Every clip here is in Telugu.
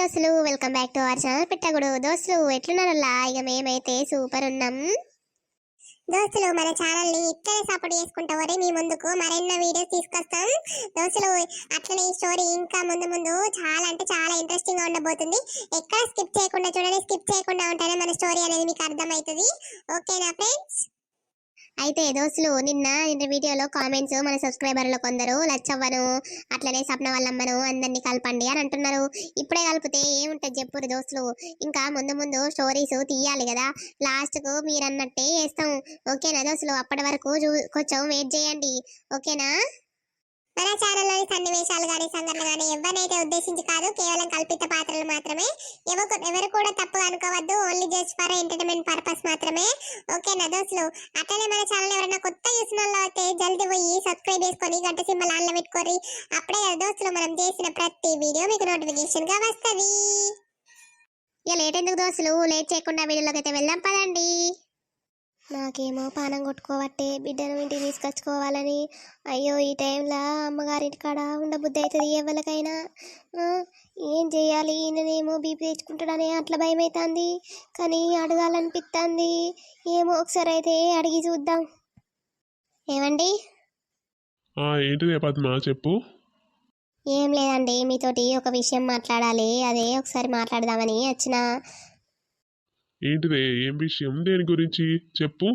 దోస్తులు welcome back to our channel పెట్టగుడు. దోస్తులు ఎట్లున్నారల్లా? ఇక మేమైతే సూపర్ ఉన్నాం. దోస్తులు మన ఛానల్ని ఇట్లనే సపోర్ట్ చేసుకుంటా వరే మీ ముందుకు మరెన్నో వీడియోస్ తీసుకొస్తాం. దోస్తులు అట్లనే ఈ స్టోరీ ఇంకా ముందు ముందు చాలా అంటే చాలా ఇంట్రెస్టింగ్గా ఉండబోతుంది. ఎక్కడ స్కిప్ చేయకుండా చూడండి స్కిప్ చేయకుండా ఉంటేనే మన స్టోరీ అనేది మీకు అర్థమవుతుంది. ఓకేనా ఫ్రెండ్స్ అయితే దోస్తులు నిన్న నిన్న వీడియోలో కామెంట్స్ మన సబ్స్క్రైబర్లు కొందరు లచ్చవ్వను అట్లనే సప్న వాళ్ళమ్మను అందరినీ కలపండి అని అంటున్నారు. ఇప్పుడే కలిపితే ఏముంటుంది చెప్పురు దోస్తులు. ఇంకా ముందు ముందు స్టోరీస్ తీయాలి కదా. లాస్ట్కు మీరు అన్నట్టే వేస్తాం ఓకేనా దోస్తులు? అప్పటి వరకు చూ- కొంచెం వెయిట్ చేయండి. ఓకేనా? మన ఛానల్లోని సన్నివేశాలు కానీ సంఘటనలు కానీ ఎవరినైతే ఉద్దేశించి కాదు కేవలం కల్పిత పాత్రలు మాత్రమే ఎవరు అనుకోవద్దు only just for entertainment purpose మాత్రమే. ఓకేనా దోస్తులు అట్లనే మన ఛానల్ ఎవరైనా కొత్త చూసిన వాళ్ళు అయితే జల్దీ పోయి సబ్స్క్రైబ్ చేసుకొని గంట సింబల్ ఆన్లో పెట్టుకోరి అప్పుడే కదా దోస్తులు మనం చేసిన ప్రతి వీడియో మీకు నోటిఫికేషన్గా వస్తుంది. ఇక లేట్ ఎందుకు దోస్తులు లేట్ చేయకుండా వీడియోలోకి అయితే వెళ్దాం పదండి. నాకేమో పానం కొట్టుకోవట్టే బిడ్డను ఇంటికి తీసుకొచ్చుకోవాలని. అయ్యో ఈ టైంలో అమ్మగారింటి కాడ ఉండబుద్ధి అవుతుంది ఎవరికైనా? ఏం చేయాలి? ఈయననేమో బీపీ తెచ్చుకుంటాడని అట్లా భయం అవుతుంది కానీ అడగాలనిపిస్తుంది ఏమో ఒకసారి అయితే అడిగి చూద్దాం. ఏమండి? ఏంటిదే పద్మ? చెప్పు. ఏం లేదండి. మీతోటి ఒక విషయం మాట్లాడాలి. అదే ఒకసారి మాట్లాడదామని వచ్చిన ఏంటిదే? ఏం విషయం? దేని గురించి? చెప్పు.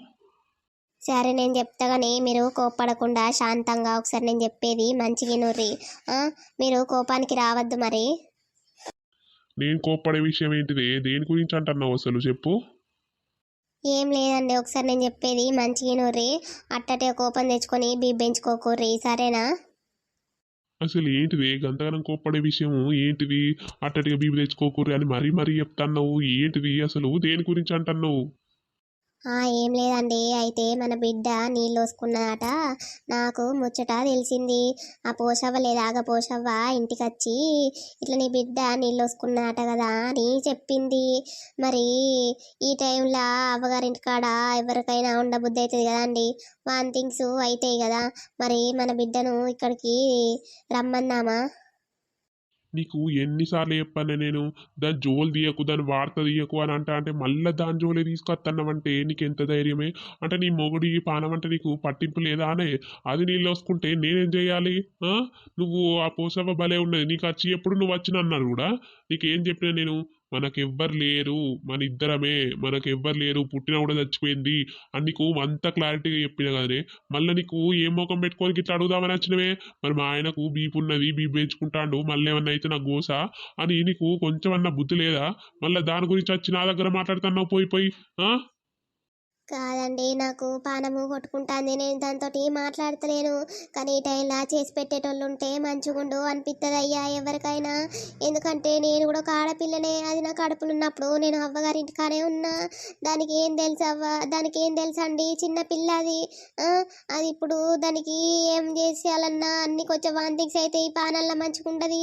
సరే నేను చెప్తా కానీ మీరు కోప్పడకుండా శాంతంగా ఒకసారి నేను చెప్పేది మంచిగా నూర్రి మీరు కోపానికి రావద్దు మరి. నేను కోప్పడే విషయం ఏంటిదే? దేని గురించి అంటున్నావు అసలు చెప్పు. ఏం లేదండి ఒకసారి నేను చెప్పేది మంచిగా నూర్రి అట్టటే కోపం తెచ్చుకొని బీబెంచుకోకూర్రి సరేనా? అసలు ఏంటిది? గంతగానం కోప్పడే విషయం ఏంటిది? అట్టటిగా బీబీ తెచ్చుకోకూరి అని మరీ మరీ చెప్తున్నావు. ఏంటిది? అసలు దేని గురించి అంటున్నావు? ఏం లేదండి. అయితే మన బిడ్డ నీళ్ళు వసుకున్నదట నాకు ముచ్చట తెలిసింది. ఆ పోషవ్వ లేదాగ పోషవ్వ ఇంటికి వచ్చి ఇట్లా నీ బిడ్డ నీళ్ళు వసుకున్నదట కదా అని చెప్పింది. మరి ఈ టైంలో అవ్వగారింటి కాడ ఎవరికైనా ఉండబుద్ధి అవుతుంది కదండి. వాన్ థింగ్స్ అవుతాయి కదా. మరి మన బిడ్డను ఇక్కడికి రమ్మన్నామా? నీకు ఎన్నిసార్లు చెప్పాను నేను దాని జోలు తీయకు దాని వార్త తీయకు అని అంటే అంటే మళ్ళీ దాని జోలే తీసుకొస్తున్నావంటే నీకు ఎంత ధైర్యమే? అంటే నీ మొగుడి పానం అంటే నీకు పట్టింపు లేదా అనే? అది నీళ్ళు వసుకుంటే నేనేం చేయాలి? నువ్వు ఆ పోసవ భలే ఉన్నది నీకు వచ్చి ఎప్పుడు నువ్వు వచ్చిన అన్నారు కూడా. నీకేం చెప్పినా నేను? మనకెవ్వరు లేరు. మన ఇద్దరమే మనకెవ్వరు లేరు. పుట్టిన కూడా చచ్చిపోయింది. అని నీకు అంత క్లారిటీగా చెప్పిన కదనే మళ్ళీ నీకు ఏం ముఖం పెట్టుకొని ఇట్లా అడుగుదామని వచ్చినవే? మరి మా ఆయనకు బీపు ఉన్నది. బీపు పెంచుకుంటాడు. మళ్ళీ ఏమన్నా అయితే నాకు గోస అని నీకు కొంచెం అన్న బుద్ధి లేదా? మళ్ళీ దాని గురించి వచ్చి నా దగ్గర మాట్లాడుతున్నావు పోయి పోయి కాదండి నాకు పానము కొట్టుకుంటాంది. నేను దాంతో మాట్లాడతలేను. కానీ ఈ టైంలో చేసి పెట్టేటోళ్ళు ఉంటే మంచిగుండు అనిపిస్తుంది అయ్యా ఎవరికైనా. ఎందుకంటే నేను కూడా ఒక ఆడపిల్లనే. అది నా కడుపులు ఉన్నప్పుడు నేను అవ్వగారింటి కానే ఉన్నా. దానికి ఏం తెలుసు అవ్వ? దానికి ఏం తెలుసు అండి చిన్న పిల్ల అది అది ఇప్పుడు దానికి ఏం చేసేయాలన్నా అన్ని కొంచెం వాంతింగ్స్ అయితే ఈ పానల్లో మంచిగుండదు.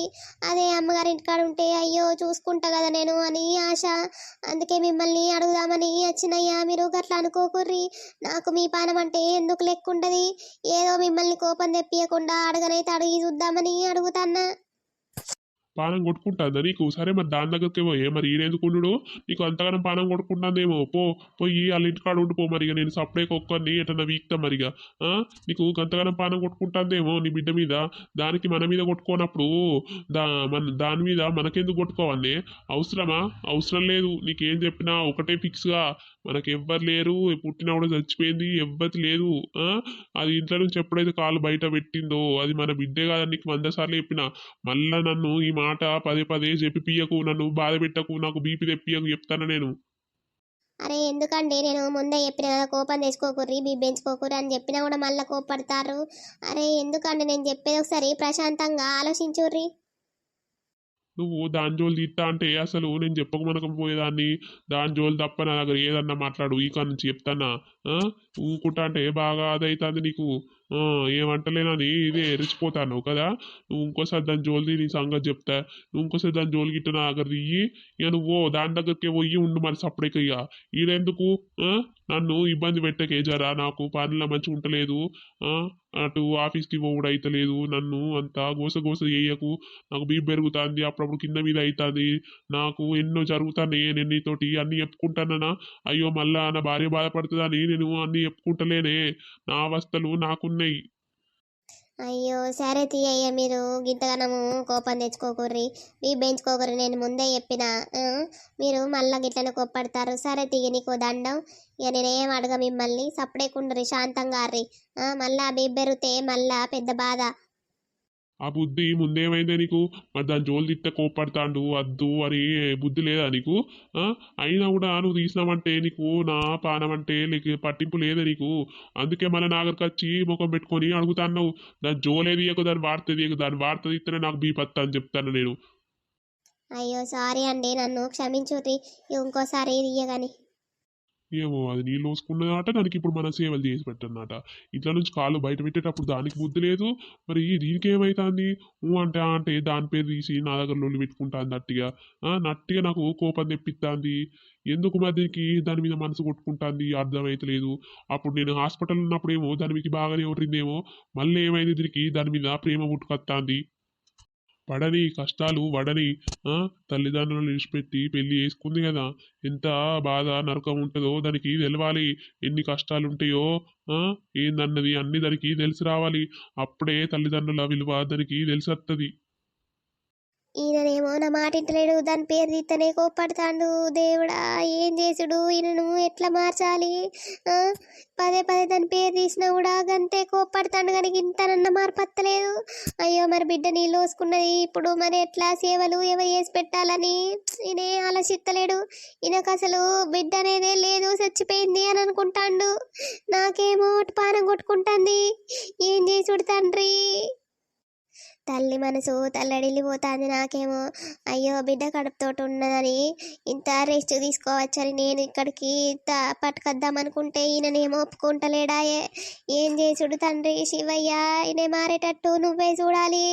అదే అమ్మగారింటి కాడ ఉంటే అయ్యో చూసుకుంటా కదా నేను అని ఆశ. అందుకే మిమ్మల్ని అడుగుదామని వచ్చినయ్యా మీరు గట్లా అనుకోకుర్రి నాకు మీ పానం అంటే ఎందుకు లెక్కుండది? ఏదో మిమ్మల్ని కోపం తెప్పియకుండా అడగనైతే అడిగి చూద్దామని అడుగుతాన్నా. పానం కొట్టుకుంటుందా నీకు? సరే మరి దాని దగ్గరికి పోయే మరి ఈయనెందుకుండు నీకు అంతగానం పానం కొట్టుకుంటుందేమో. పో పోయి వాళ్ళ ఇంటికాడ ఉండిపో మరిగా నేను సప్లై ఒక్కరిని ఎటన్నా వీక్తా మరిగా నీకు అంతగానం పానం కొట్టుకుంటుందేమో నీ బిడ్డ మీద? దానికి మన మీద కొట్టుకోనప్పుడు దా మన దాని మీద మనకెందుకు కొట్టుకోవాలి? అవసరమా? అవసరం లేదు. నీకేం చెప్పినా ఒకటే ఫిక్స్గా మనకి ఎవ్వరు లేరు పుట్టిన కూడా చచ్చిపోయింది ఎవ్వరి లేదు. అది ఇంట్లో నుంచి ఎప్పుడైతే కాలు బయట పెట్టిందో అది మన బిడ్డే కాదని నీకు వంద సార్లు చెప్పిన మళ్ళా నన్ను ఈ మాట పదే పదే చెప్పి పియ్యకు నన్ను బాధ పెట్టకు నాకు బీపీ తెప్పియకు చెప్తాను నేను? అరే ఎందుకండి? నేను ముందే చెప్పిన కదా కోపం తెచ్చుకోకుర్రి బిబ్బెంచుకోకుర్రి అని చెప్పినా కూడా మళ్ళీ కోపడతారు. అరే ఎందుకండి? నేను చెప్పేది ఒకసారి ప్రశాంతంగా ఆలోచించుర్రి. నువ్వు దాని జోలు తీస్తా అంటే అసలు నేను చెప్పకమనకపోయేదాన్ని దాని జోలు తప్ప నా దగ్గర ఏదన్నా మాట్లాడు ఈ కాడ నుంచి చెప్తానా? ఊకుంటా అంటే బాగా అదైతుంది నీకు. ఏమంటలేనని ఇదే ఎరిచిపోతాను కదా? నువ్వు ఇంకోసారి దాని జోలు తీ నీ సంగతి చెప్తా. నువ్వు ఇంకోసారి దాని జోలు గిట్ట నా దగ్గర తీయి. ఇక నువ్వు దాని దగ్గరికి పోయి ఉండు మరి సపరేట్ ఇక. ఈడెందుకు? నన్ను ఇబ్బంది పెట్టకే జరా నాకు పనిలో మంచిగా ఉండలేదు అటు ఆఫీస్కి పోవుడు అయితలేదు నన్ను అంత గోస గోస చేయకు నాకు బీపీ పెరుగుతుంది అప్పుడప్పుడు కింద మీద అవుతుంది నాకు ఎన్నో జరుగుతున్నాయి నేను నీతోటి అన్ని చెప్పుకుంటానన్నా. అయ్యో మళ్ళా నా భార్య బాధపడుతుందని నేను అన్ని చెప్పుకుంటలేనే. నా అవస్థలు నాకున్నాయి. అయ్యో సరే తీయ్య మీరు. గింతగానము కోపం తెచ్చుకోకుర్రి. మీ పెంచుకోకుర్రి నేను ముందే చెప్పిన. మీరు మళ్ళీ గిట్లనే కోప్పడతారు. సరే తీయ నీకు దండం. ఇక నేనేం అడగ మిమ్మల్ని. సప్పుడేకుండ్రి శాంతంగా రీ ఆ, మళ్ళా బిబ్బెరితే మళ్ళా పెద్ద బాధ. ఆ బుద్ధి ముందేమైందే నీకు? మరి దాని జోలు తిట్టే కోప్పడతాండు వద్దు అని బుద్ధి లేదా నీకు? అయినా కూడా నువ్వు తీసినావంటే నీకు నా పానం అంటే నీకు పట్టింపు లేదా నీకు. అందుకే మన నాగరికి వచ్చి ముఖం పెట్టుకొని అడుగుతాను దాని జోలే తీయకు దాని వార్త తీయకు దాని వార్త తీస్తేనే నాకు బీపత్త అని చెప్తాను నేను. అయ్యో సారీ అండి నన్ను క్షమించుర్రి. ఇంకోసారి ఇయ్యగాని ఏమో అది నీళ్ళు పోసుకున్నదట దానికి ఇప్పుడు మన సేవలు చేసి పెట్టన్నట ఇంట్లో నుంచి కాళ్ళు బయట పెట్టేటప్పుడు దానికి బుద్ధి లేదు. మరి దీనికి ఏమవుతుంది ఊ అంటే అంటే దాని పేరు తీసి నా దగ్గర లొల్లి పెట్టుకుంటాను నట్టిగా. నట్టిగా నాకు కోపం తెప్పిస్తుంది ఎందుకు మరి దీనికి దాని మీద మనసు కొట్టుకుంటుంది? అర్థమైతలేదు. అప్పుడు నేను హాస్పిటల్ ఉన్నప్పుడు ఏమో దాని మీకు బాగానే ఉంటుందేమో మళ్ళీ ఏమైంది దీనికి? దాని మీద ప్రేమ పుట్టుకొస్తుంది పడని కష్టాలు వడని తల్లిదండ్రులను విడిచిపెట్టి పెళ్ళి చేసుకుంది కదా. ఎంత బాధ నరకం ఉంటుందో దానికి తెలవాలి. ఎన్ని కష్టాలు ఉంటాయో ఏందన్నది అన్ని దానికి తెలిసి రావాలి. అప్పుడే తల్లిదండ్రుల విలువ దానికి తెలిసి వస్తుంది ఈయననేమో నా మాట ఇంటలేడు దాని పేరు తీస్తేనే కోప్పడతాడు. దేవుడా ఏం చేసుడు? ఈయనను ఎట్లా మార్చాలి? పదే పదే దాని పేరు తీసినా కూడా గంతే కోప్పడతాడు కానీ ఇంతనన్న మార్పత్తలేదు. అయ్యో మరి బిడ్డ నీళ్ళు పోసుకున్నది ఇప్పుడు మరి ఎట్లా? సేవలు ఎవరు చేసి పెట్టాలని ఈయనే ఆలోచిస్తలేడు ఈయనకు అసలు బిడ్డ అనేదే లేదు చచ్చిపోయింది అని అనుకుంటాండు. నాకేమో పానం కొట్టుకుంటుంది. ఏం చేసుడు తండ్రి? తల్లి మనసు తల్లడిల్లిపోతుంది నాకేమో. అయ్యో బిడ్డ కడుపుతోటి ఉన్నదని ఇంత రెస్ట్ తీసుకోవచ్చని నేను ఇక్కడికి ఇంత పట్టుకొద్దామనుకుంటే ఈయననేమో ఒప్పుకుంటలేడాయే ఏం చేసుడు తండ్రి? శివయ్య ఈయన మారేటట్టు నువ్వే చూడాలి.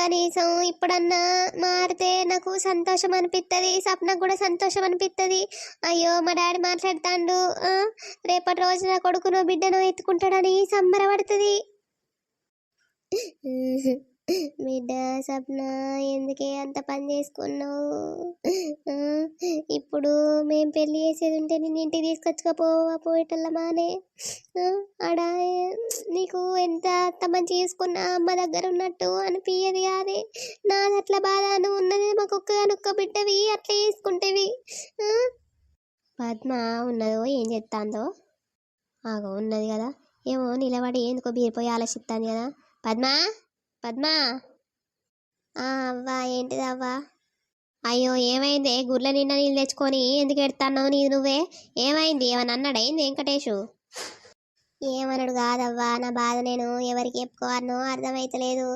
కనీసం ఇప్పుడన్నా మారితే నాకు సంతోషం అనిపిస్తుంది సప్నకు కూడా సంతోషం అనిపిస్తుంది అయ్యో మా డాడీ మాట్లాడుతాండు. రేపటి రోజున కొడుకునో బిడ్డనో ఎత్తుకుంటాడని సంబరపడుతుంది. బిడ్డ సప్న ఎందుకే అంత పని చేసుకున్నావు? ఇప్పుడు మేం పెళ్ళి చేసేది ఉంటే నేను ఇంటికి తీసుకొచ్చుకపోవా పోయేటల్లమానే ఆడ నీకు ఎంత అంత మంచి చేసుకున్నా అమ్మ దగ్గర ఉన్నట్టు అనిపించదు కాదే? నాది అట్లా బాధ అని ఉన్నది మాకు ఒక్క బిడ్డవి అట్లా చేసుకుంటేవి. పద్మ ఉన్నదో ఏం చెప్తాందో ఆగో ఉన్నది కదా. ఏమో నిలబడి ఎందుకో బీరిపోయి ఆలోచిస్తాను కదా. పద్మ? పద్మ? ఆ, అవ్వా ఏంటిది అవ్వా? అయ్యో ఏమైంది? గుర్లో నిన్న నీళ్ళు తెచ్చుకొని ఎందుకు ఎడతాన్నావు నీ నువ్వే? ఏమైంది? ఏమన్నా అన్నాడు ఏంది వెంకటేషు? ఏమనడు కాదవ్వా నా బాధ నేను ఎవరికి చెప్పుకోవాలనో అర్థమైతలేదు.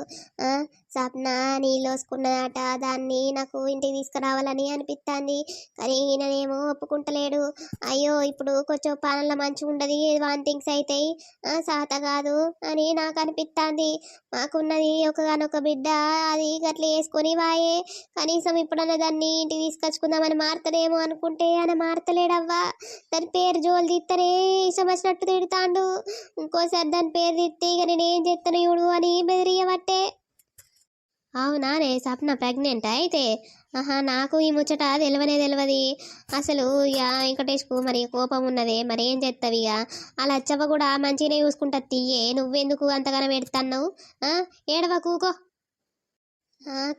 సప్న నీళ్ళు వసుకున్నదట దాన్ని నాకు ఇంటికి తీసుకురావాలని అనిపిస్తుంది కానీ ఈయననేమో ఒప్పుకుంటలేడు. అయ్యో ఇప్పుడు కొంచెం పాలన మంచిగా ఉండదు. వాంతింగ్స్ అవుతాయి సాత కాదు అని నాకు అనిపిస్తుంది మాకున్నది ఒకగానొక బిడ్డ. అది గట్ల వేసుకొని వాయే. కనీసం ఇప్పుడన్నా దాన్ని ఇంటికి తీసుకొచ్చుకుందామని మారతడేమో అనుకుంటే ఆయన మారతలేడవ్వా. దాని పేరు జోలు తీస్తేనే ఇష్టం వచ్చినట్టు తిడతాండు. ఇంకోసారి దాని పేరు తిత్తే ఇక నేను ఏం చేస్తాను ఇవుడు అని బెదిరియబట్టే. అవునా రే సప్న ప్రెగ్నెంట్ అయితే? ఆహా నాకు ఈ ముచ్చట తెలివనే తెలియదు అసలు ఇక వెంకటేష్కు మరి కోపం ఉన్నదే మరి ఏం చేస్తావు ఇక అలా అచ్చవ్వ కూడా మంచిగానే చూసుకుంటా తీయే నువ్వెందుకు అంతగానో పెడతాన్నావు ఏడవ కూకో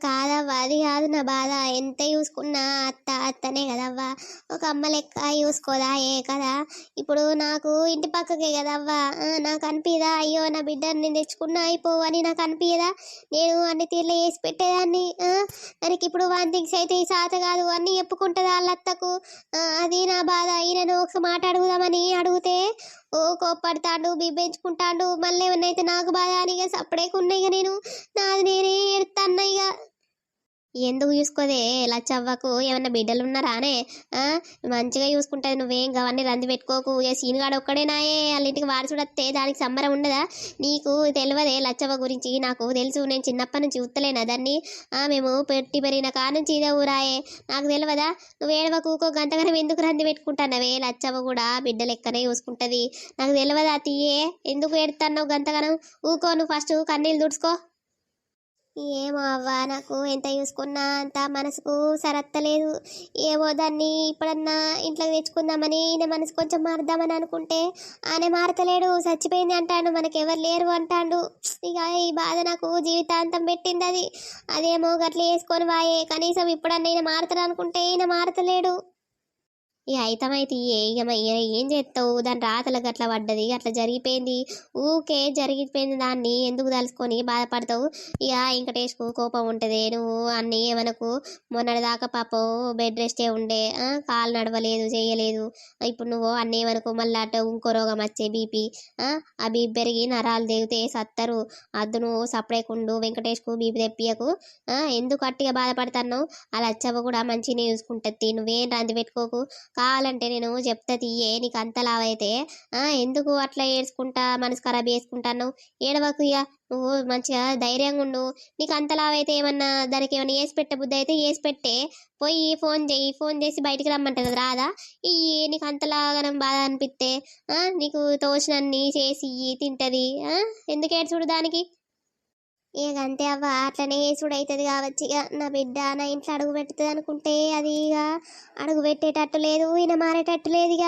కాదవ్వ అది కాదు నా బాధ. ఎంత చూసుకున్నా అత్త అత్తనే కదవ్వా. ఒక అమ్మ లెక్క చూసుకోదా ఏ కదా. ఇప్పుడు నాకు ఇంటి పక్కకే కదవ్వా. ఆ, నాకు అనిపిదా అయ్యో నా బిడ్డని నేను తెచ్చుకున్నా అయిపోవని నాకు అనిపించదా నేను అన్ని తీర్లు వేసి పెట్టేదాన్ని. నాకు దానికి ఇప్పుడు వన్ థింగ్స్ అయితే ఈ సాత కాదు అన్నీ చెప్పుకుంటుందా వాళ్ళ అత్తకు అది నా బాధ. ఈయనను ఒక మాట అడుగుదామని అడిగితే ఓ కోప్పడతాడు బిబ్బెంచుకుంటాడు మళ్ళీ ఏమన్నా అయితే నాకు బాధ అని ఇక సప్పుడేకున్నా ఇక నేను. నాది నేనే ఎడతాన్నా ఇక ఎందుకు చూసుకోదే? లచ్చవ్వకు ఏమన్నా బిడ్డలు ఉన్నారానే మంచిగా చూసుకుంటుంది నువ్వేం అవన్నీ రంది పెట్టుకోకు. ఏ సీనుగాడు ఒక్కడేనాయే వాళ్ళ ఇంటికి వారసుడత్తే దానికి సంబరం ఉండదా? నీకు తెలియదే లచ్చవ్వ గురించి. నాకు తెలుసు. నేను చిన్నప్పటి నుంచి ఉత్తలేనా దాన్ని ఆ మేము పెట్టి పెరిగిన కాడ నుంచి ఇదే ఊరాయే. నాకు తెలియదా నువ్వు ఏడవ కూకో గంతగానం ఎందుకు రంది పెట్టుకుంటానవే లచ్చవ్వ కూడా బిడ్డ లెక్కనే చూసుకుంటది. నాకు తెలియదా తీయే ఎందుకు ఏడుతున్నావు గంతగానం? ఊకో నువ్వు ఫస్ట్ కన్నీళ్ళు దుడుచుకో ఏమో అవ్వా నాకు ఎంత చూసుకున్నా అంత మనసుకు సరత్తలేదు. ఏమో దాన్ని ఇప్పుడన్నా ఇంట్లో తెచ్చుకుందామని ఈయన మనసు కొంచెం మారుదామని అనుకుంటే ఆయన మారతలేడు. చచ్చిపోయింది అంటాడు మనకెవరు ఎవరు లేరు అంటాడు. ఇక ఈ బాధ నాకు జీవితాంతం పెట్టింది అది. అదేమో గట్ల వేసుకొని వాయే కనీసం ఇప్పుడన్నా ఈయన మారుతాడు అనుకుంటే ఈయన మారతలేడు. ఇక అయితమైతే ఇక మ- ఏం చేస్తావు? దాని రాతలకు అట్లా పడ్డది అట్లా జరిగిపోయింది. ఊకే జరిగిపోయింది దాన్ని. ఎందుకు తలుసుకొని బాధపడతావు? ఇక వెంకటేష్కు కోపం ఉంటుంది. నువ్వు అన్ని ఏమనకు? మొన్నటిదాకా పాపం బెడ్ రెస్టే ఉండే కాలు నడవలేదు చేయలేదు. ఇప్పుడు నువ్వు అన్ని ఏమనుకో? మళ్ళీ అటు ఇంకో రోగం వచ్చే బీపీ ఆ బీపీ పెరిగి నరాలు దిగితే సత్తరు. అద్దు నువ్వు సపరేకుండు వెంకటేష్కు బీపీ తెప్పియకు. ఎందుకు అట్టిగా బాధపడతాను అలా వచ్చావు కూడా మంచిగా చూసుకుంటుంది. నువ్వేం రంది పెట్టుకోకు? కావాలంటే నేను చెప్తా తీయే నీకు అంత లావైతే ఎందుకు అట్లా ఏడ్చుకుంటా మనసు ఖరాబ్ చేసుకుంటాను ఏడవకు ఇక నువ్వు మంచిగా ధైర్యంగా ఉండు. నీకు అంత లావైతే ఏమన్నా దానికి ఏమన్నా వేసి పెట్టే బుద్ధి అయితే వేసి పెట్టే. పోయి ఫోన్ చేయి ఫోన్ చేసి బయటికి రమ్మంటారు రాదా? ఈ నీకు అంతలాగా బాధ అనిపిస్తే నీకు తోచినన్ని చేసి ఇయ్యి, తింటది ఎందుకు ఏడ్చుడు దానికి? ఇక అంతే అవ్వ అట్లనే ఏసుడు అవుతుంది కావచ్చు ఇక నా బిడ్డ నా ఇంట్లో అడుగు పెడుతుంది అనుకుంటే అది ఇక అడుగు పెట్టేటట్టు లేదు ఈయన మారేటట్టు లేదు ఇక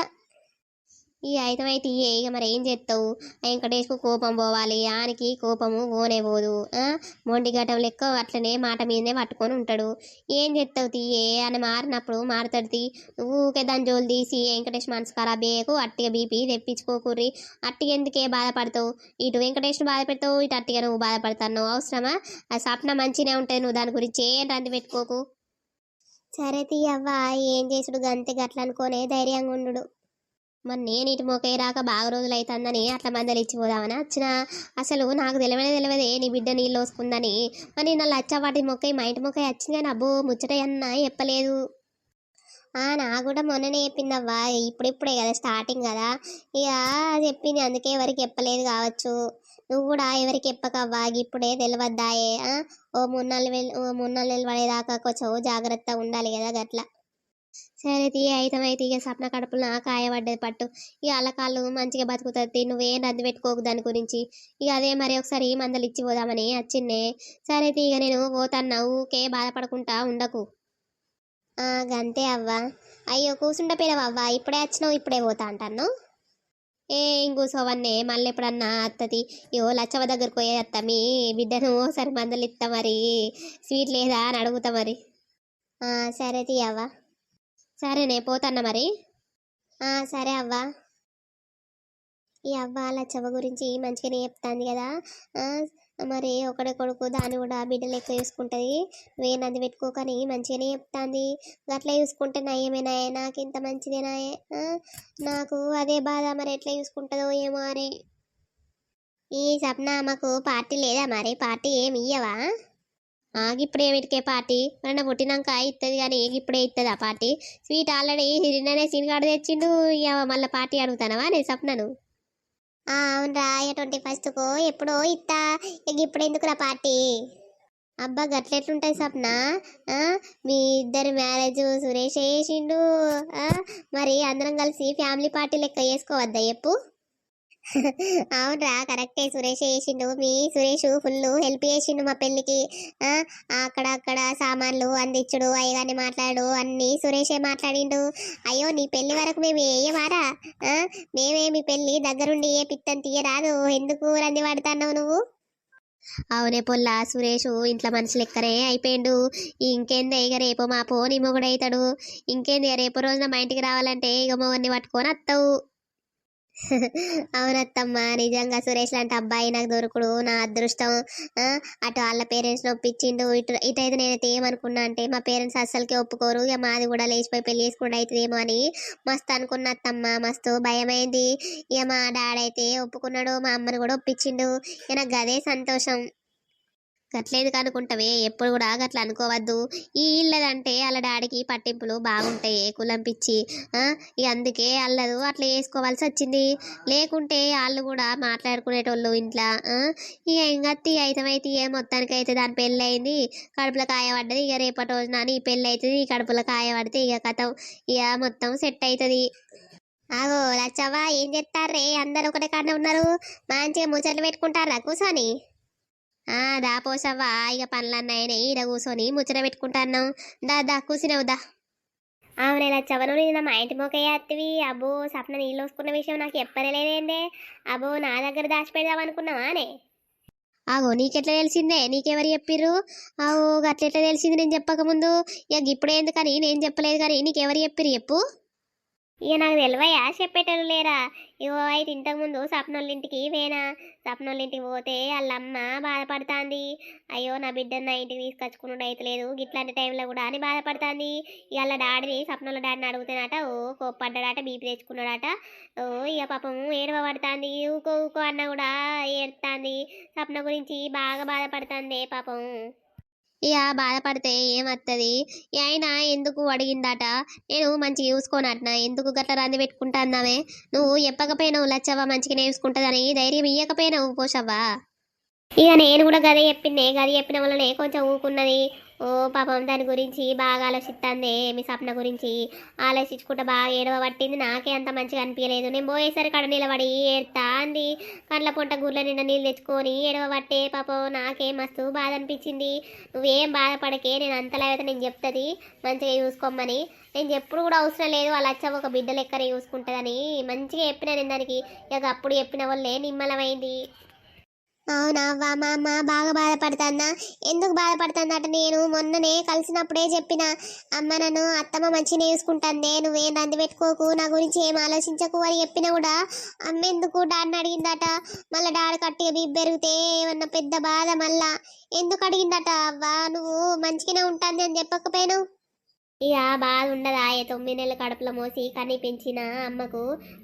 ఈ ఐతం అయితే ఇక మరి ఏం చేస్తావు? వెంకటేష్కు కోపం పోవాలి. ఆనికి కోపము పోనే పోదు ఆ? మొండి ఘటం లెక్క అట్లనే మాట మీదనే పట్టుకొని ఉంటాడు. ఏం చేస్తావు తీయే? అని మారినప్పుడు మారుతాడు తీ. నువ్వు ఊకే దాని జోలు తీసి వెంకటేష్ మనసు ఖరాబ్ అట్టిగా బీపీ తెప్పించుకోకుర్రి అట్టిగా ఎందుకే బాధపడతావు? ఇటు వెంకటేష్ను బాధ పెడతావు ఇటు అట్టిగా నువ్వు బాధపడతావు అవసరమా? ఆ స్వప్న మంచిగానే ఉంటుంది నువ్వు దాని గురించి ఏం రంది పెట్టుకోకు? సరే తీయవ్వా. ఏం చేసుడు గంతే గట్లనుకోనే ధైర్యంగా ఉండు మరి నేను ఇటు మొకే రాక బాగా రోజులు అవుతుందని అట్లా మందలు ఇచ్చిపోదామని వచ్చిన. అసలు నాకు తెలియనే తెలియదే నీ బిడ్డ నీళ్ళు వస్తుందని మరి నా లచ్చ వాటి మొక్క మా ఇంటి మొక్క వచ్చింది కానీ అబ్బో ముచ్చట చెప్పలేదు. నా కూడా మొన్ననే చెప్పిందవ్వా ఇప్పుడిప్పుడే కదా స్టార్టింగ్ కదా. ఇక చెప్పింది అందుకే ఎవరికి చెప్పలేదు కావచ్చు. నువ్వు కూడా ఎవరికి చెప్పకవ్వా ఇప్పుడే తెలియద్దాయే ఓ మూడు నాలుగు ఓ మూడు నాలుగు పడేదాకా కొంచెం జాగ్రత్త ఉండాలి కదా గట్లా. సరే తీ అయితే ఇక సప్న కడుపులో కాయబడ్డది పట్టు. ఇక అల్లకాళ్ళు మంచిగా బతుకుతుంది నువ్వేం రద్దు పెట్టుకోకు దాని గురించి. ఇక అదే మరి ఒకసారి మందలు ఇచ్చి పోదామని వచ్చిన్నే సరే తీ ఇక నేను పోతాన్నా ఊకే బాధపడకుండా ఉండకు. గంతే అవ్వా. అయ్యో కూర్చుండపోయినావు అవ్వా? ఇప్పుడే వచ్చినావు ఇప్పుడే పోతా అంటాను ఏ ఇంకూసోవన్నే మళ్ళీ ఎప్పుడన్నా అత్తది ఇగో లచ్చవ దగ్గరకు పోయే అత్త మీ బిడ్డను ఒకసారి మందలు ఇస్తా మరి. స్వీట్ లేదా అని అడుగుతా మరి. సరే తీ సరేనే పోతన్నా మరి? సరే అవ్వా. ఈ అవ్వ లచ్చవ్వ గురించి మంచిగానే చెప్తాంది కదా. మరి ఒకడే కొడుకు దాన్ని కూడా బిడ్డలు ఎక్కువ చూసుకుంటుంది. వేనది పెట్టుకోకని మంచిగానే చెప్తాంది. అట్లా చూసుకుంటే నయమేనాయే నాకు ఇంత మంచిదేనాయే నాకు అదే బాధ మరి ఎట్లా చూసుకుంటుందో ఏమో అని. ఈ సప్న మాకు పార్టీ లేదా మరి? పార్టీ ఏమి ఇయ్యవా? ఇప్పుడే ఏమిటికే పార్టీ. మన పుట్టినాక ఇస్తుంది కానీ ఇప్పుడే ఇస్తుంది ఆ పార్టీ? స్వీట్ ఆల్రెడీ నిన్ననే సీన్ కార్డు తెచ్చిండు ఇక మళ్ళీ పార్టీ అడుగుతానవా నేను సప్నను అవునరా ట్వంటీ ఫస్ట్కు ఎప్పుడో ఇత్తా ఇక ఇప్పుడు ఎందుకురా పార్టీ? అబ్బా గట్లెట్లుంటాయి సప్న మీ ఇద్దరు మ్యారేజ్ సురేష్ చేసిండు మరి అందరం కలిసి ఫ్యామిలీ పార్టీ లెక్క చేసుకోవద్దా చెప్పు అవునరా కరెక్టే. సురేష్ చేసిండు. మీ సురేష్ ఫుల్ హెల్ప్ చేసిండు మా పెళ్ళికి. అక్కడ అక్కడ సామాన్లు అందించుడు అయ్యగానే మాట్లాడు అన్ని సురేషే మాట్లాడిండు. అయ్యో నీ పెళ్ళి వరకు మేము వేయమారా మేమే మీ పెళ్ళి దగ్గరుండి ఏ పిత్తని తీయరాదు. ఎందుకు రంది పడతాన్నావు నువ్వు? అవునే పొల్ల సురేష్ ఇంట్లో మనుషులు ఎక్కరే అయిపోయిండు. ఇంకేంది ఇక రేపు మా పో నీ మొగుడు అవుతాడు ఇంకేంది రేపు రోజున మా ఇంటికి రావాలంటే ఇక మొగన్ని పట్టుకొని వస్తావు అవునత్తమ్మ నిజంగా సురేష్ లాంటి అబ్బాయి నాకు దొరకడు నా అదృష్టం అటు వాళ్ళ పేరెంట్స్ ఒప్పించిండు ఇటు ఇటైతే నేనైతే ఏమనుకున్నా అంటే మా పేరెంట్స్ అస్సలకే ఒప్పుకోరు ఇక మాది కూడా లేచిపోయి పెళ్ళి చేసుకుండా అవుతుందేమో అని మస్తు అనుకున్న అత్తమ్మ మస్తు భయమైంది. ఇక మా డాడీ అయితే ఒప్పుకున్నాడు మా అమ్మని కూడా ఒప్పించిండు. ఇక నాకు గదే సంతోషం. గట్లేదు అనుకుంటావే ఎప్పుడు కూడా గట్లా అనుకోవద్దు. ఈ ఇళ్ళదంటే వాళ్ళ డాడీకి పట్టింపులు బాగుంటాయి కులం పిచ్చి ఇక అందుకే అల్లదు అట్లా వేసుకోవాల్సి వచ్చింది. లేకుంటే వాళ్ళు కూడా మాట్లాడుకునేటోళ్ళు ఇంట్లో ఇక ఇంకత్తి అయితమైతే ఏ మొత్తానికి అయితే దాని పెళ్ళి అయింది కడుపులో కాయ పడ్డది ఇక రేపటి రోజున నీ పెళ్ళి అవుతుంది ఈ కడుపులో కాయ పడితే ఇక కథం ఇక మొత్తం సెట్ అవుతుంది ఆగో లచ్చవ్వ ఏం చెప్తారే అందరు ఒకటే కాడ ఉన్నారు. మంచిగా ముచ్చట్లు పెట్టుకుంటారా? కూర్చొని ఆ దా పోసవ్వా ఇక పనులన్నాయని ఈడ కూర్చొని ముచ్చట పెట్టుకుంటాను దా దా కూర్చునేవు దా. అవునే లచ్చవ్వ నువ్వు నిన్న మా ఇంటి మొక్కయ్య అత్తివి అబ్బో సప్న నీళ్ళు వస్తున్న విషయం నాకు ఎప్పలేదేందే అబ్బో నా దగ్గర దాచిపెడదాం అనుకున్నావా అనే. ఆగో నీకెట్లా తెలిసిందే? నీకెవరు చెప్పిర్రు? ఆగో గట్లెట్లా తెలిసింది నేను చెప్పకముందు? ఇక ఇప్పుడు ఎందుకని నేను చెప్పలేదు కానీ నీకెవరు చెప్పిర్రు చెప్పు. ఇక నాకు తెలివయ్యా చెప్పేటోళ్ళు లేరా? ఇగో అయితే ఇంతకుముందు సప్నోళ్ళ ఇంటికి వేనా సప్నోళ్ళ ఇంటికి పోతే వాళ్ళమ్మ బాధపడుతుంది. అయ్యో నా బిడ్డను నా ఇంటికి తీసుకొచ్చుకున్నాడు అయితే లేదు ఇట్లాంటి టైంలో కూడా అని బాధపడుతుంది. ఇవాళ డాడీని సప్నోళ్ళ డాడీని అడుగుతానట ఓ కోప్పడ్డాడట బీపీ తెచ్చుకున్నాడట. ఓ ఇక పాపం ఏడవ పడుతుంది ఊకో ఊకో అన్న కూడా ఏడుతుంది. సప్న గురించి బాగా బాధపడుతుంది పాపం. ఇక బాధపడితే ఏమత్తది? అయినా ఆయన ఎందుకు అడిగిందట? నేను మంచిగా చూసుకోనట్నా? ఎందుకు గట్ల రంది పెట్టుకుంటా నువ్వు చెప్పకపోయినావు లచ్చవ్వ మంచిగానే చూసుకుంటుందని ధైర్యం ఇయ్యకపోయినావు పోషవ్వా. ఇక నేను కూడా గదే చెప్పిందే గది చెప్పిన వల్లనే కొంచెం ఊకున్నది. ఓ పాపం దాని గురించి బాగా ఆలోచిస్తుంది మీ సప్న గురించి. ఆలోచించుకుంటా బాగా ఏడవ పట్టింది. నాకే అంత మంచిగా అనిపించలేదు నేను పోయేసరికి కడ నిలబడి ఏడుతా అంది. కండ్ల పొంట గుర్ల నిండా నీళ్ళు తెచ్చుకొని ఏడవ పట్టే పాపం నాకే మస్తు బాధ అనిపించింది. నువ్వేం బాధపడకే నేను అంతలా అయితే నేను చెప్తుంది. మంచిగా చూసుకోమని. నేను ఎప్పుడు కూడా అవసరం లేదు. వాళ్ళు అచ్చ ఒక బిడ్డ లెక్కనే చూసుకుంటుందని మంచిగా చెప్పిన నేను దానికి. ఇక అప్పుడు చెప్పిన వాళ్ళే నిమ్మలమైంది. అవునా అవ్వ మా అమ్మ బాగా బాధపడుతుందా? ఎందుకు బాధపడుతుందట నేను మొన్ననే కలిసినప్పుడే చెప్పిన అమ్మ నన్ను అత్తమ్మ మంచిగా చూసుకుంటుంది నువ్వేం రంది పెట్టుకోకు నా గురించి ఏం ఆలోచించకు అని చెప్పినా కూడా అమ్మ ఎందుకు డాడీని అడిగిందట? మళ్ళీ డాడీ కట్టిగా బీబ్ పెరిగితే ఏమన్నా పెద్ద బాధ మళ్ళా? ఎందుకు అడిగిందట? అవ్వ నువ్వు మంచిగానే ఉంటుంది అని చెప్పకపోయాను ఇక బాధ ఉండదా ఏ తొమ్మిది నెలల కడుపులో మోసి కని పెంచిన అమ్మకు.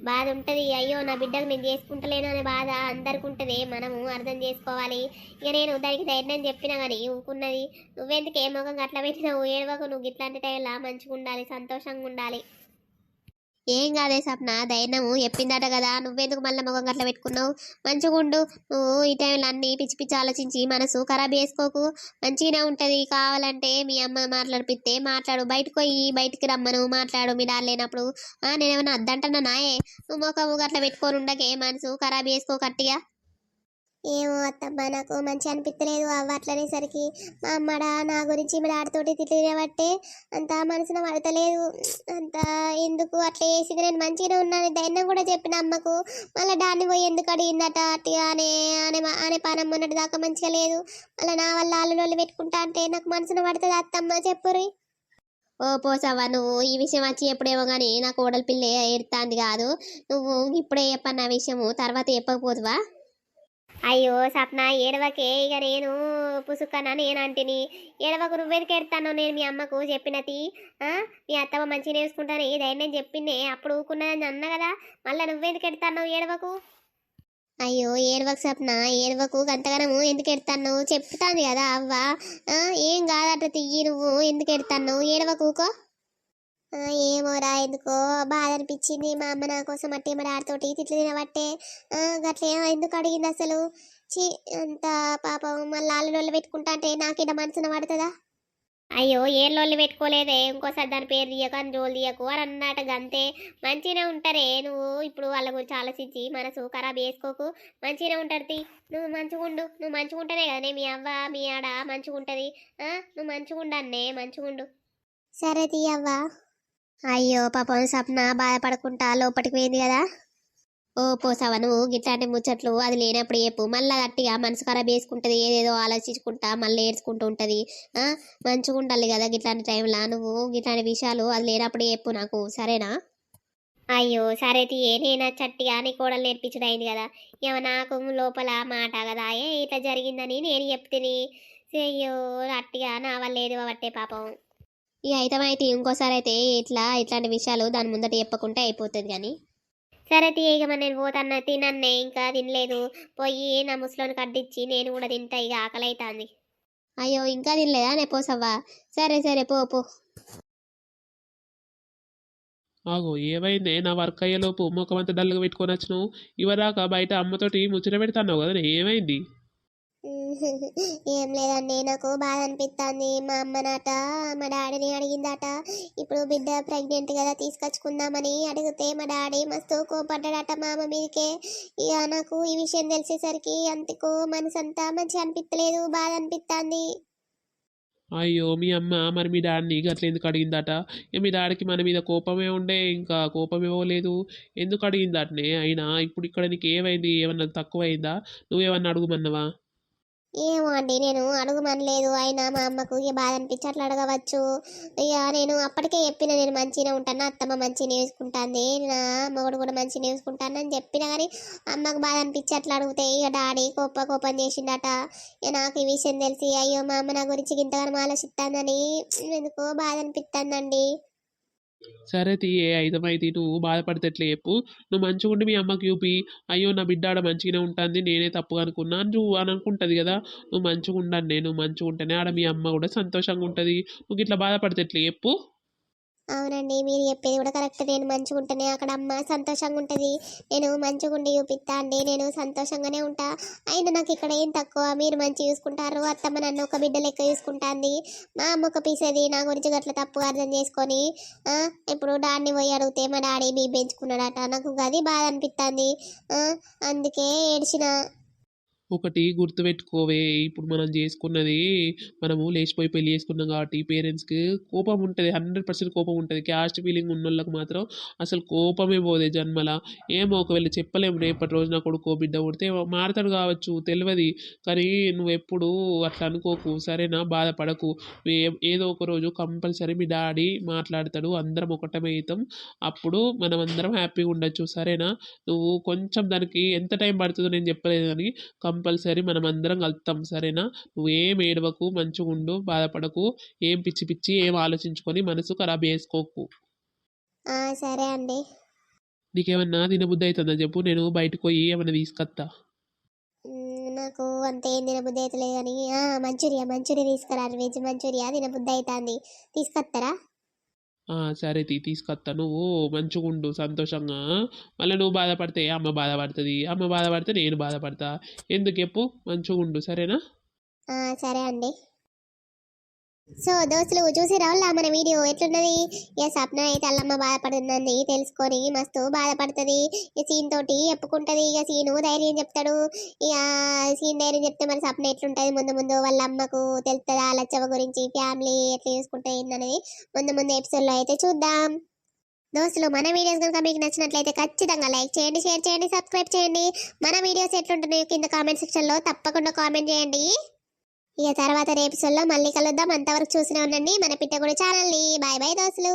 బాధ ఉంటుంది. అయ్యో నా బిడ్డకు నేను చేసుకుంటలేను అనే బాధ అందరికి ఉంటుంది. మనము అర్థం చేసుకోవాలి. ఇక నేను దానికి ధైర్యం చెప్పినా కానీ ఊకున్నది నువ్వెందుకు ఏ మొఖం అట్లా పెట్టినావు? ఏడవకు నువ్వు. ఇట్లాంటి టైంలో మంచిగా ఉండాలి సంతోషంగా ఉండాలి. ఏం కాదే సప్న దైనము చెప్పిందట కదా. నువ్వెందుకు మళ్ళీ ముఖం గట్ల పెట్టుకున్నావు? మంచిగా ఉండు. నువ్వు ఈ టైంలో అన్ని పిచ్చి పిచ్చి ఆలోచించి మనసు ఖరాబ్ చేసుకోకు. మంచిగానే ఉంటుంది. కావాలంటే మీ అమ్మ మాట్లాడిపిస్తే మాట్లాడు. బయటకు పోయి బయటికి రమ్మను. మాట్లాడు. మీ లేనప్పుడు. ఆ, నేనేమన్నా అద్దంటున్నా నాయే నువ్వు ముఖము అట్లా పెట్టుకొని ఉండకే మనసు ఖరాబ్ చేసుకో కట్టిగా ఏమో అత్తమ్మ నాకు మంచి అనిపించలేదు అవ్వ అట్లనేసరికి మా అమ్మడ నా గురించి మీ ఆడతోటి తిట్టినబట్టే అంత మనసున పడతలేదు. అంత ఎందుకు అట్లా చేసింది? నేను మంచిగానే ఉన్నాను. దైన్యం కూడా చెప్పిన అమ్మకు. మళ్ళీ దాన్ని పోయి ఎందుకు అడిగిందట అట్టిగా అనే అనే అనే పానం ఉన్నట్టు దాకా మంచిగా లేదు. మళ్ళీ నా వల్ల ఆలు పెట్టుకుంటా అంటే నాకు మనసున పడుతుంది అత్తమ్మ? చెప్పురి. ఓ పోసావా నువ్వు ఈ విషయం వచ్చి ఎప్పుడేమో కానీ నాకు ఓడల పిల్ల ఏడుతాంది కాదు. నువ్వు ఇప్పుడే చెప్పన్న విషయము తర్వాత చెప్పకపోదువా? అయ్యో సప్న ఏడవకే. ఇక నేను పుసుకనా నేను అంటిని ఏడవకు నువ్వెందుకు ఎడతాను నేను మీ అమ్మకు చెప్పినది. మీ అత్తమ్మ మంచిగా నేర్చుకుంటాను. ఏదైనా నేను చెప్పిందే. అప్పుడు ఊకున్నదని అన్న కదా. మళ్ళీ నువ్వెందుకు ఎడతాను ఏడవకు? అయ్యో ఏడవకు సప్న. ఏడవకు గంతగనము. ఎందుకు ఎడతాను చెప్తాను కదా అవ్వ. ఏం కాదట తియ్యి నువ్వు? ఎందుకు ఎడతాను ఏడవకు ఊకో. ఏమోరా ఎందుకో బాధ అనిపించింది మా అమ్మ నా కోసం అట్టే మరి ఆడతోటి తిట్లు తినబట్టే. గట్లే ఏమో ఎందుకు అడిగింది అసలు? చి అంత పాపం మళ్ళీ ఆళ్ళు పెట్టుకుంటా అంటే నాకిడ మనసున పడుతుందా? అయ్యో ఏం లొల్లి పెట్టుకోలేదే? ఇంకోసారి దాని పేరు తీయక అని జోలు తీయకు అని అన్నట గంతే. మంచిగానే ఉంటారే నువ్వు? ఇప్పుడు వాళ్ళ గురించి ఆలోచించి మనసు ఖరాబ్ చేసుకోకు. మంచిగానే ఉంటుంది నువ్వు మంచిగా ఉండు. నువ్వు మంచిగా ఉంటేనే కదనే మీ అవ్వ మీ ఆడ మంచిగా ఉంటుంది. నువ్వు మంచిగా ఉండన్నే మంచిగా ఉండు. సరే తీయవ్వా అయ్యో పాపం సప్న బాధపడకుండా లోపలికి పోయింది కదా. ఓ పోసావా నువ్వు? గిట్లాంటి ముచ్చట్లు అది లేనప్పుడు చెప్పు. మళ్ళీ గట్టిగా మనసు ఖరాబ్ వేసుకుంటుంది ఏదేదో ఆలోచించుకుంటా మళ్ళీ ఏడ్చుకుంటూ ఉంటుంది. మంచిగా ఉండాలి కదా గిట్లాంటి టైంలో. నువ్వు గిట్లాంటి విషయాలు అది లేనప్పుడు చెప్పు నాకు సరేనా? అయ్యో సరే తీయే. నేను చట్టిగా నీ కోడలు నేర్పించడం అయింది కదా. ఏమో నాకు లోపల మాట కదా. ఏ ఇట్లా జరిగిందని నేను చెప్తిని. అయ్యో అట్టిగా నా వల్ల లేదు పట్టే పాపం. ఇక అయితే ఇంకోసారి అయితే ఇట్లా ఇట్లాంటి విషయాలు దాని ముందట చెప్పకుంటే అయిపోతుంది కానీ సరే తీ ఇక మరి నేను పోతాన్న. తినన్నే ఇంకా తినలేదు. పోయి నా ముసలోని కడ్డిచ్చి నేను కూడా తింటా ఇక ఆకలి అవుతుంది అయ్యో ఇంకా తినలేదా? నే పోసవ్వా. సరే సరే పో పో. ఆగో ఏమైంది? నా వర్క్ అయ్యేలోపు ముఖం అంతా డల్గా పెట్టుకొని వచ్చినావు. ఇవరాక బయట అమ్మతోటి ముచ్చట పెడతాన్నావు కదా ఏమైంది? ఏం లేదండి నాకు బాధ అనిపిస్తుంది మా అమ్మ నాట మా డాడీని అడిగిందట. ఇప్పుడు బిడ్డ ప్రెగ్నెంట్ కదా తీసుకొచ్చుకుందామని అడిగితే మా డాడీ మస్తు కోపడ్డాడట మా అమ్మ మీదకే. ఇక నాకు ఈ విషయం తెలిసేసరికి అంతకు మనసు అంతా మంచిగా అనిపించలేదు బాధ అనిపిస్తుంది అయ్యో మీ అమ్మ మరి మీ డాడీని గట్ల ఎందుకు అడిగిందట? మీ డాడీకి మన మీద కోపమే ఉండే ఇంకా కోపం ఇవ్వలేదు. ఎందుకు అడిగిందటనే? అయినా ఇప్పుడు ఇక్కడ నీకు ఏమైంది? ఏమన్నా తక్కువైందా? నువ్వేమన్నా అడుగుమన్నావా? ఏమో అండి నేను అడుగుమనలేదు అయినా మా అమ్మకు ఇక బాధ అనిపించి అట్లా అడగవచ్చు. ఇక నేను అప్పటికే చెప్పిన నేను మంచిగానే ఉంటాను అత్తమ్మ మంచిగా నేర్చుకుంటాంది నా మొగుడు కూడా మంచిగా నేర్చుకుంటాను అని చెప్పిన కానీ అమ్మకు బాధ అనిపించి అట్లా అడిగితే ఇక డాడీ కోప కోపం చేసిండట. ఇక నాకు ఈ విషయం తెలిసి అయ్యో మా అమ్మ నా గురించి ఇంతగానో ఆలోచిస్తానని ఎందుకో బాధ అనిపిస్తుందండి సరే తీ ఏ ఐదమైతే నువ్వు బాధపడితే ఎట్లా చెప్పు. నువ్వు మంచిగా ఉండి మీ అమ్మకి చూపి. అయ్యో నా బిడ్డ ఆడ మంచిగానే ఉంటుంది నేనే తప్పుగా అనుకున్నా నువ్వు అని అనుకుంటుంది కదా. నువ్వు మంచిగా ఉండను నేను మంచిగా ఉంటేనే ఆడ మీ అమ్మ కూడా సంతోషంగా ఉంటుంది. నువ్వు ఇట్లా బాధపడితే ఎట్లా చెప్పు. అవునండి మీరు చెప్పేది కూడా కరెక్ట్. నేను మంచిగా ఉంటేనే అక్కడ అమ్మ సంతోషంగా ఉంటుంది నేను మంచిగా ఉండి చూపిస్తా అండి. నేను సంతోషంగానే ఉంటా. అయినా నాకు ఇక్కడ ఏం తక్కువ? మీరు మంచి చూసుకుంటారు. అత్తమ్మ నన్ను ఒక బిడ్డ లెక్క చూసుకుంటాంది మా అమ్మ ఒక పీసేది. నా గురించి గట్ల తప్పుగా అర్థం చేసుకొని ఇప్పుడు డాడీని పోయి అడిగితే మా డాడీ బీ పెంచుకున్నాడట. నాకు గది బాధ అనిపిస్తుంది అందుకే ఏడ్చిన. ఒకటి గుర్తుపెట్టుకోవే. ఇప్పుడు మనం చేసుకున్నది మనము లేచిపోయి పెళ్ళి చేసుకున్నాం కాబట్టి పేరెంట్స్కి కోపం ఉంటుంది. హండ్రెడ్ పర్సెంట్ కోపం ఉంటుంది. క్యాస్ట్ ఫీలింగ్ ఉన్న వాళ్ళకి మాత్రం అసలు కోపమే పోదే జన్మల. ఏమో ఒకవేళ చెప్పలేము రేపటి రోజు నా కొడుకో బిడ్డ పుడితే మారతాడు కావచ్చు తెలియదు కానీ నువ్వు ఎప్పుడు అట్లా అనుకోకు. సరేనా? బాధపడకు. ఏదో ఒక రోజు కంపల్సరీ మీ డాడీ మాట్లాడతాడు. అందరం ఒకటమే అవుతాం. అప్పుడు మనం అందరం హ్యాపీగా ఉండొచ్చు. సరేనా? నువ్వు కొంచెం దానికి ఎంత టైం పడుతుందో నేను చెప్పలేదు కానీ కంపల్సరీ మనం అందరం కలుస్తాం సరేనా? నువ్వేం ఏడవకు మంచిగా ఉండు బాధపడకు ఏం పిచ్చి పిచ్చి ఏం ఆలోచించుకొని మనసు ఖరాబ్ చేసుకోకు. సరే అండి. నీకేమన్నా తినబుద్ధి అవుతుందా చెప్పు నేను బయటకు పోయి ఏమన్నా తీసుకొస్తా నాకు అంత ఏం తినబుద్ధి అవుతలేదు కానీ మంచూరియా మంచూరియా తీసుకురారు వెజ్ మంచూరియా తినబుద్ధి అవుతుంది తీసుకొస్తారా సరే తీ తీసుకొస్తా నువ్వు మంచిగుండు సంతోషంగా. మళ్ళీ నువ్వు బాధపడితే అమ్మ బాధపడుతుంది? అమ్మ బాధపడితే నేను బాధపడతా. ఎందుకు చెప్పు? మంచిగుండు సరేనా? సరే అండి. సో దోస్తులు చూసి రావాల మన వీడియో? ఎట్లున్నది ఇక స్వప్న అయితే అల్లమ్మ బాధపడుతుందని తెలుసుకొని మస్తు బాధపడుతుంది. ఈ సీన్ తోటి చెప్పుకుంటది ఇక సీను ధైర్యం చెప్తాడు. ఇక సీన్ ధైర్యం చెప్తే మరి స్వప్న ఎట్లుంటది? ముందు ముందు వాళ్ళ అమ్మకు తెలుస్తుందా లచ్చవ గురించి ఫ్యామిలీ ఎట్లా చూసుకుంటే ఏందనేది? ముందు ముందు ఎపిసోడ్లో అయితే చూద్దాం. దోస్తులు మన వీడియోస్ కనుక మీకు నచ్చినట్లయితే ఖచ్చితంగా లైక్ చేయండి షేర్ చేయండి సబ్స్క్రైబ్ చేయండి. మన వీడియోస్ ఎట్లుంటున్నాయో కింద కామెంట్ సెక్షన్లో తప్పకుండా కామెంట్ చేయండి. ఇక తర్వాత రేపు మళ్ళీ కలుద్దాం. అంతవరకు చూసిన ఉండండి. మన పిట్టగుడి ఛానల్ని. బాయ్ బాయ్ దోస్తులు.